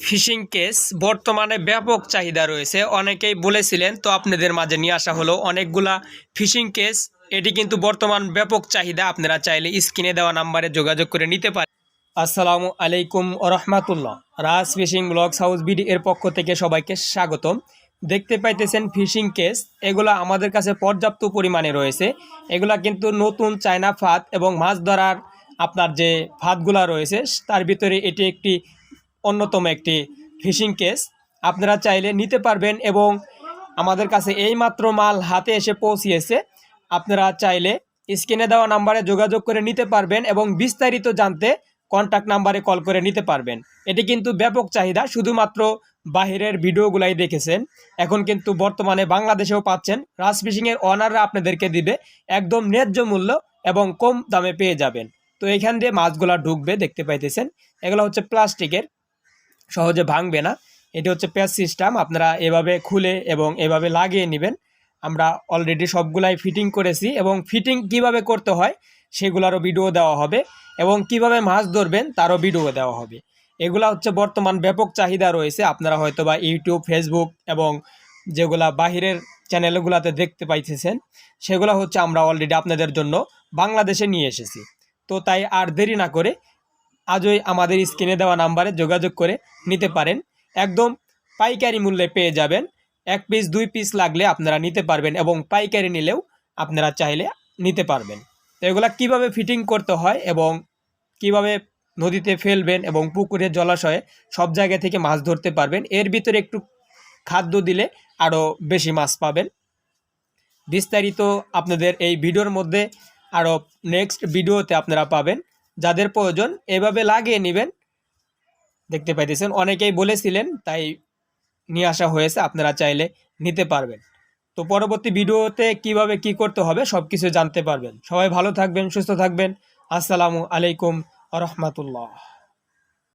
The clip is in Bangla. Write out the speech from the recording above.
ফিশিং কেস বর্তমানে ব্যাপক চাহিদা রয়েছে। অনেকেই বলেছিলেন, তো আপনাদের মাঝে নিয়ে আসা হলো অনেকগুলা ফিশিং কেস। এটি কিন্তু বর্তমান ব্যাপক চাহিদা। আপনারা চাইলে স্ক্রিনে দেওয়া নাম্বারে যোগাযোগ করে নিতে পারেন। আসসালামু আলাইকুম রহমাতুল্লাহ Raj fishing blogs house BD এর পক্ষ থেকে সবাইকে স্বাগতম। দেখতে পাইতেছেন ফিশিং কেস। এগুলো আমাদের কাছে পর্যাপ্ত পরিমাণে রয়েছে। এগুলা কিন্তু নতুন চায়না ফাঁদ এবং মাছ ধরার আপনার যে ফাঁদগুলা রয়েছে, তার ভিতরে এটি একটি অন্যতম একটি ফিশিং কেস আপনারা চাইলে নিতে পারবেন এবং আমাদের কাছে এই মাত্র মাল হাতে এসে পৌঁছিয়েছে। আপনারা চাইলে স্ক্রিনে দেওয়া নাম্বারে যোগাযোগ করে নিতে পারবেন এবং বিস্তারিত জানতে কন্ট্যাক্ট নাম্বারে কল করে নিতে পারবেন। এটি কিন্তু ব্যাপক চাহিদা, শুধুমাত্র বাহিরের ভিডিওগুলাই দেখেছেন। এখন কিন্তু বর্তমানে বাংলাদেশেও পাচ্ছেন। রাজ ফিশিংয়ের অনাররা আপনাদেরকে দিবে একদম ন্যায্য মূল্য এবং কম দামে পেয়ে যাবেন। তো এখান দিয়ে মাছগুলা ঢুকবে, দেখতে পাইতেছেন। এগুলো হচ্ছে প্লাস্টিকের। সহজে ভাঙবে না। এটি হচ্ছে প্যাচ সিস্টেম আপনারা এভাবে খুলে এবং এভাবে লাগিয়ে নেবেন। আমরা অলরেডি সবগুলাই ফিটিং করেছি এবং ফিটিং কীভাবে করতে হয় সেগুলোরও ভিডিও দেওয়া হবে এবং কীভাবে মাছ ধরবেন তারও ভিডিও দেওয়া হবে। এগুলা হচ্ছে বর্তমান ব্যাপক চাহিদা রয়েছে। আপনারা হয়তো বা ইউটিউব ফেসবুক এবং যেগুলা বাহিরের চ্যানেলগুলোতে দেখতে পাইতেছেন, সেগুলো হচ্ছে আমরা অলরেডি আপনাদের জন্য বাংলাদেশে নিয়ে এসেছি। তো তাই আর দেরি না করে আজই আমাদের স্ক্রিনে দেওয়া নাম্বারে যোগাযোগ করে নিতে পারেন। একদম পাইকারি মূল্যে পেয়ে যাবেন। এক পিস দুই পিস লাগলে আপনারা নিতে পারবেন এবং পাইকারি নিলেও আপনারা চাইলে নিতে পারবেন। তো এগুলা কীভাবে ফিটিং করতে হয় এবং কীভাবে নদীতে ফেলবেন এবং পুকুরে জলাশয়ে সব জায়গা থেকে মাছ ধরতে পারবেন, এর ভিতরে একটু খাদ্য দিলে আরও বেশি মাছ পাবেন। বিস্তারিত আপনাদের এই ভিডিওর মধ্যে আরও নেক্সট ভিডিওতে আপনারা পাবেন। যাদের প্রয়োজন এভাবে লাগিয়ে নেবেন। দেখতে পাইতেছেন, অনেকেই বলেছিলেন, তাই নিয়ে আসা হয়েছে, আপনারা চাইলে নিতে পারবেন। তো পরবর্তী ভিডিওতে কীভাবে কি করতে হবে সব কিছু জানতে পারবেন। সবাই ভালো থাকবেন, সুস্থ থাকবেন। আসসালামু আলাইকুম রহমতুল্লাহ।